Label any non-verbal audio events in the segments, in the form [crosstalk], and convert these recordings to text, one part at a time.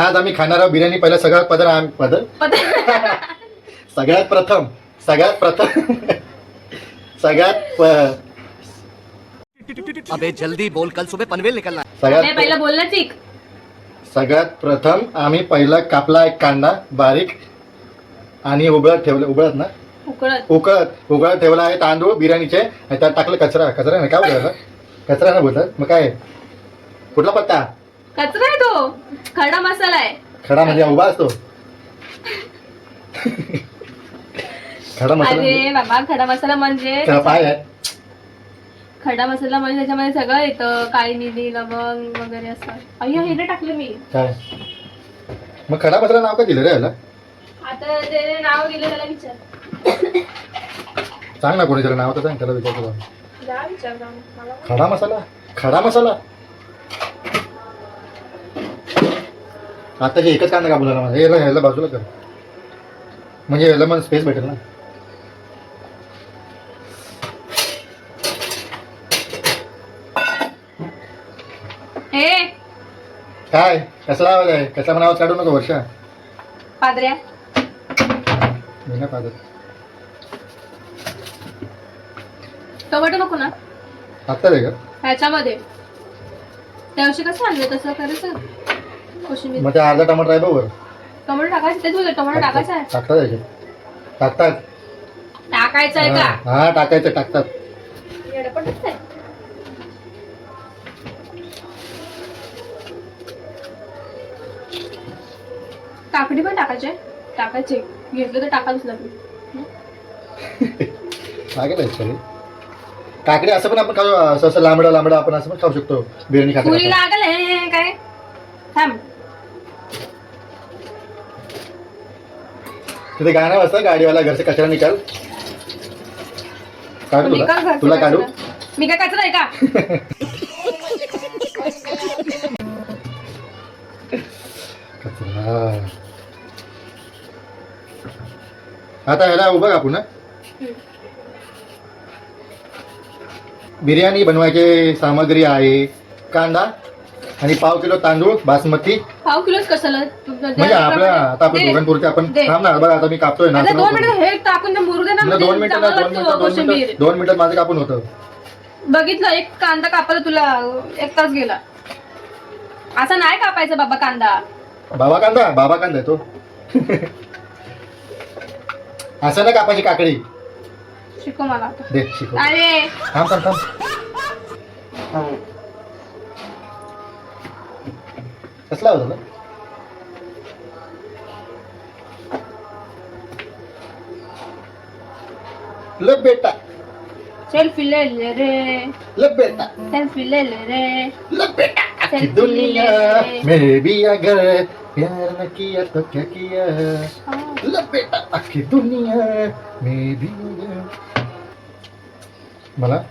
आज आम्ही खाणार आहोत बिर्याणी पहिला सगळ्यात पदर आम्ही पदर? [laughs] सगळ्यात प्रथम सगळ्यात प्रथम [laughs] सगळ्यात प- अबे जल्दी बोल कल सुबह पनवेल निकलना है। सगळ्यात पहिला बोलला चिक सगळ्यात प्रथम आम्ही पहिला कापला एक कांदा बारीक आणि उबळत ठेवलं. उबळत ना? उकळत. उकळत. उकळत ठेवला आहे तांदूळ बिर्याणीचे आणि त्यात टाकलं कचरा. कचरा नाही काय बोलतात कचरा नाही बोलतात मग काय? कुठला पत्ता? कचरा आहे तो. खडा मसाला आहे. खडा म्हणजे उभा असतो. खडा मसाला म्हणजे- अरे बाबा खडा मसाला म्हणजे त्याला पाय आहे. खडा मसाला म्हणजे त्याच्यामध्ये सगळं येतं. काळी मिरी लवंग वगैरे असं. अय्या हे टाकलं मी. काय? मग खडा मसाला नाव काय दिलं रे याला? आता जे नाव दिलं त्याला विचार. सांग ना कोणी त्याला नाव तर सांग त्याला विचारतो. जा विचार जाऊन. मला काय- खडा मसाला? खडा मसाला? आता हे एकच कांदा कापून झाला माझा. हे ह्याला- बाजूला कर. म्हणजे ह्याला मग स्पेस भेटेल ना. हे काय? कसला आवाज आहे? कसा पण आवाज काढू नको वर्षा. पादऱ्या. मी नाही पाहत टोमॅटो नको ना. आत्ताच आहे का ह्याच्यामध्ये. त्याविषयी कसं आणलं तसं करायचं कोशिंबीर. मग ते अर्धा टमाटर आहे बरोबर टोमॅटो टाकायचं तेच बोलतो टोमॅटो टाकायचा आहे. टाकतात याच्यात. टाकतात. टाकायचं आहे हा का? हा, टाकायचं टाकतात. येडपटच आहे. काकडी पण टाकायचे टाकायचे. घेतलं तर टाकायच लागेल. लागेल काकडी असं पण आपण खाऊ असं असं लांबडं लांबडं आपण असं पण खाऊ शकतो. बिर्याणी पुरी खातो लागल हे काय? थांब. तिथे गाणं वाजतं गाडीवाला घरचे कचरा निकाल? काढू निकाल तुला? घरचं तुला काढू? कचरा. मी काय कचरा आहे का? [laughs] कचरा. आता ह्याला उभं कापू ना हम्म. बिर्याणी बनवायची सामग्री आहे. कांदा? आणि पाव किलो तांदूळ बासमती. पाव किलोच कशाला? म्हणजे आपल्या आता आपण. दोघांपुरते आपण दे. थांब ना बघा आता मी कापतोय ना आता दोन मिनिटं हे टाकून ते मुरू दे ना. म्हणजे दोन मिनिटं ना चांगलं दोन मिनिटं लागतं दोन कोशिंबीर. दोन मिनिटात माझं कापून होतं. बघितलं एक कांदा कापायला तुला एक तास गेला. असा नाही कापायचा बाबा कांदा. बाबा कांदा? बाबा कांदा आहे तो. असं ना कापायची काकडी. शिकव मला आता. दे शिकव. अरे! थांब थांब. थांब. कसला होता लब बेटा. सेल्फी ले ले रे. लब बेटा. सेल्फी ले ले रे. लब बेटा. आखी Selfie दुनिया ले। में भी अगर प्यार न किया तो क्या किया? लब बेटा. आखी दुनिया में भी अगर मला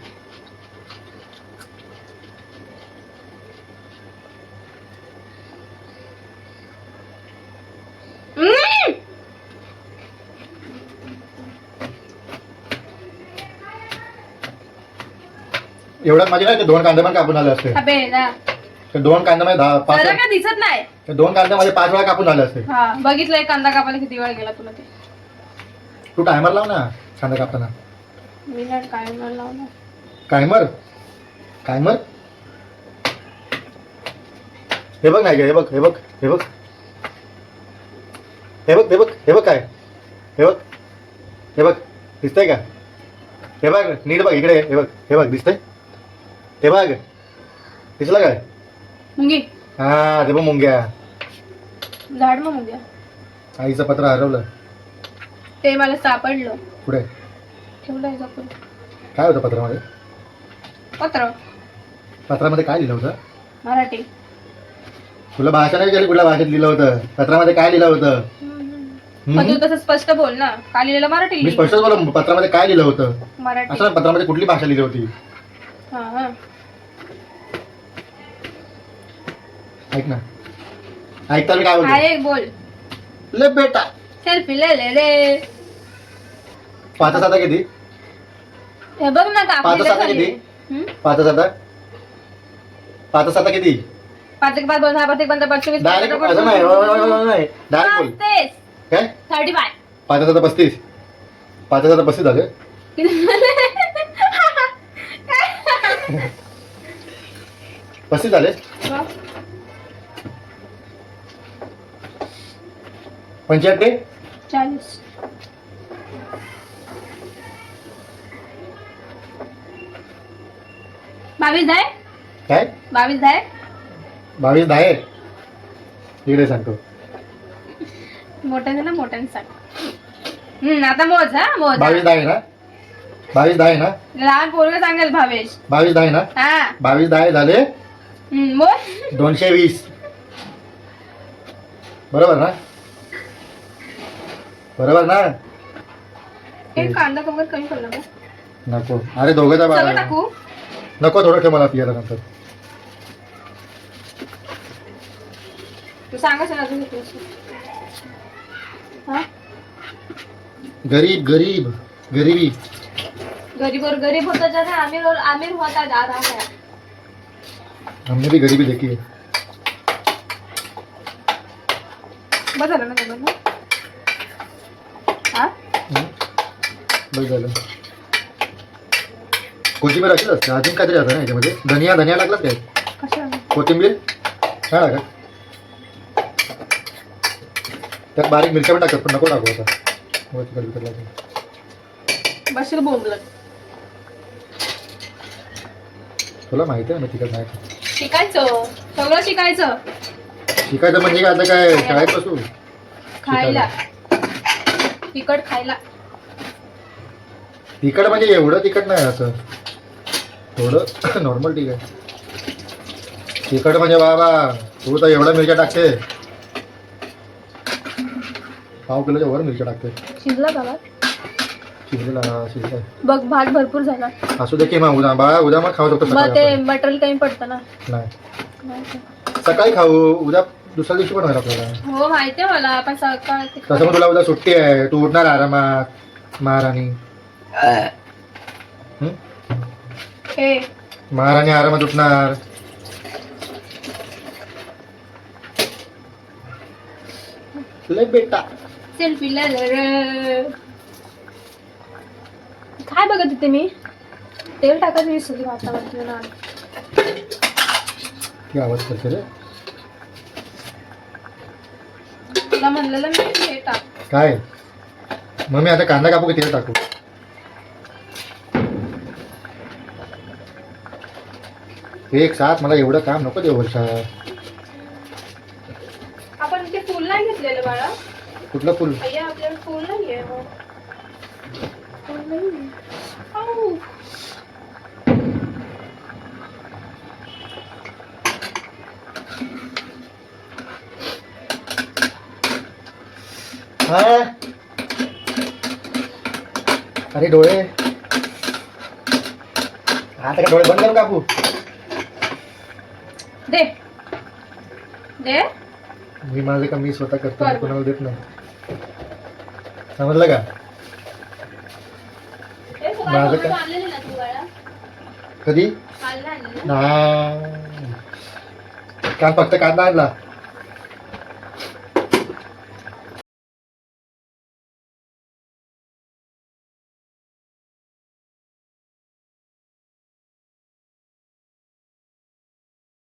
एवढ्यात माझे नाही ते दोन कांदे पण कापून आले असते ना. ते दोन कांदे दहा पाच जरा काय दिसत नाही. ते दोन कांदे माझे पाच वेळा कापून झाले असते हा बघितलं एक कांदा कापायला किती वेळ गेला तुला ते. तू टायमर लाव ना कांदा कापताना. मी नाही काय लावणार. कायमर कायमर हे बघ नाही का हे बघ हे बघ हे बघ. हे बघ हे बघ हे बघ काय. हे बघ हे बघ. दिसतंय का? हे बघ नीट बघ इकडे हे बघ हे बघ दिसतंय? हे बघ. दिसलं काय? मुंगी. हा ते बघ मुंग्या. झाड मग मुंग्या. आईचं पत्र हरवलं. ते मला सापडलं. पुढे. ठेवलंय जपून काय होतं पत्रामध्ये? पत्र. पत्रामध्ये काय लिहिलं होतं? मराठी. तुला भाषा नाही विचारली कुठल्या भाषेत लिहिलं होतं? पत्रामध्ये काय लिहिलं होतं? पण तू हम्म? तसं स्पष्ट बोल ना. का लिहिलेलं मराठी? मी लिही. स्पष्ट बोला पत्रामध्ये काय लिहिलं होतं? मराठी. असं पत्रामध्ये कुठली भाषा लिहिली होती? हा हा. ऐक ना. ऐकता मी काय हा बोलतो बोल. ले बेटा. सेल्फी ले ले रे पाच साता किती? हे बघ ना पाच कापलेलं साता खाली. किती? हम्म? पाच साता पाच साता किती? पाच एक पाच दोन सहा पाच एक पंधरा पाच चोवीस डायरेक्ट असं नाही. हो, हो, हो, हो, नाही डायरेक्ट बोल. काय? थर्टी फाय पाच हजार पस्तीस. पाच हजार पस्तीस झाले. पस्तीस झाले? पंच्याहत्तर चाळीस. बावीस आहे? काय? बावीस आहे? बावीस दहा आहे. इकडे सांगतो. मोठ्याने ना मोठ्याने सांग. हम्म आता मोज हा मोज बावीस दहा आहे ना? बावीस दहा आहे ना? लहान पोरग सांगेल भावेश. बावीस दहा आहे ना? हा. बावीस दहा झाले? हम्म, मोज. दोनशे वीस. बरोबर ना? बरोबर ना? हे कांदा कवर कमी पडला का नको. अरे दोघंचा सगळं टाकू? नको थोडं ठेव मला पियाला नंतर. तू सांगायचं ना अजून किती हा? गरीब गरीब गरीबी. गरीब और गरीब होता जा रहा है अमीर और अमीर होता जा रहा है हमने भी गरीबी देखी है बस झालं ना ते बघ हा हं? बस झालं कोथिंबीर अशीच असते अजून काहीतरी असतं ना याच्यामध्ये. धनिया धनिया लागलाच काय? कोथिंबीर? काय लागत. त्यात बारीक मिरच्या पण टाकतात पण नको टाकू आता. वर तिखट बिखट लागेल. बशील बोंबलत तुला माहिती आहे ना मी तिकट नाही. शिकायचं. सगळं शिकायचं. शिकायचं म्हणजे काय आता काय? शाळेत बसू? खायला. तिखट खायला. तिखट म्हणजे एवढं तिखट नाही असं. थोडं [coughs] नॉर्मल ठीक आहे. तिखट म्हणजे बाबा तू तर एवढ्या मिरच्या टाकते. पाव किलोच्या वर मिरच्या टाकते. शिजला का भात? बघ भात भरपूर झाला. असू दे की मग उद्या बाळा उद्या मग खाऊ शकतो मग सकाळी ते आपण. मटेरियल कमी पडतं ना. नाही. नाही का? सकाळी खाऊ उद्या दुसऱ्या दिवशी पण होईल आपल्याला. हो माहितीये मला आपण सकाळ तसं मग तुला उद्या सुट्टी आहे तू उठणार आरामात महाराणी. हं? हे महाराणी आरामात उठणार. लय बेटा. सेल्फी काय बघत होते मी? तेल टाकायचं विसरली भातावरती ना ती आवाज करते रे. तुला म्हणलेलं मी हे टाक. काय? मग मी आता कांदा कापू की? तेल टाकू? एक साथ मला एवढं काम नको देऊ वर्षात आपण ते फुल नाही घेतलेलं बाळा कुठलं फुल आपल्याला फुल नाही आहे हो. फुल नाहीये. आऊ. हा अरे डोळे आता का डोळे बंद करू कापू दे. दे. मी माझं का मी स्वतः करतो कोणाला देत नाही. समजलं का? हे माझं टोमॅटो काय? आणलेले ना तू बाळा? कधी? काल नाही आणलेलं नाही. काल फक्त कांदा आणला.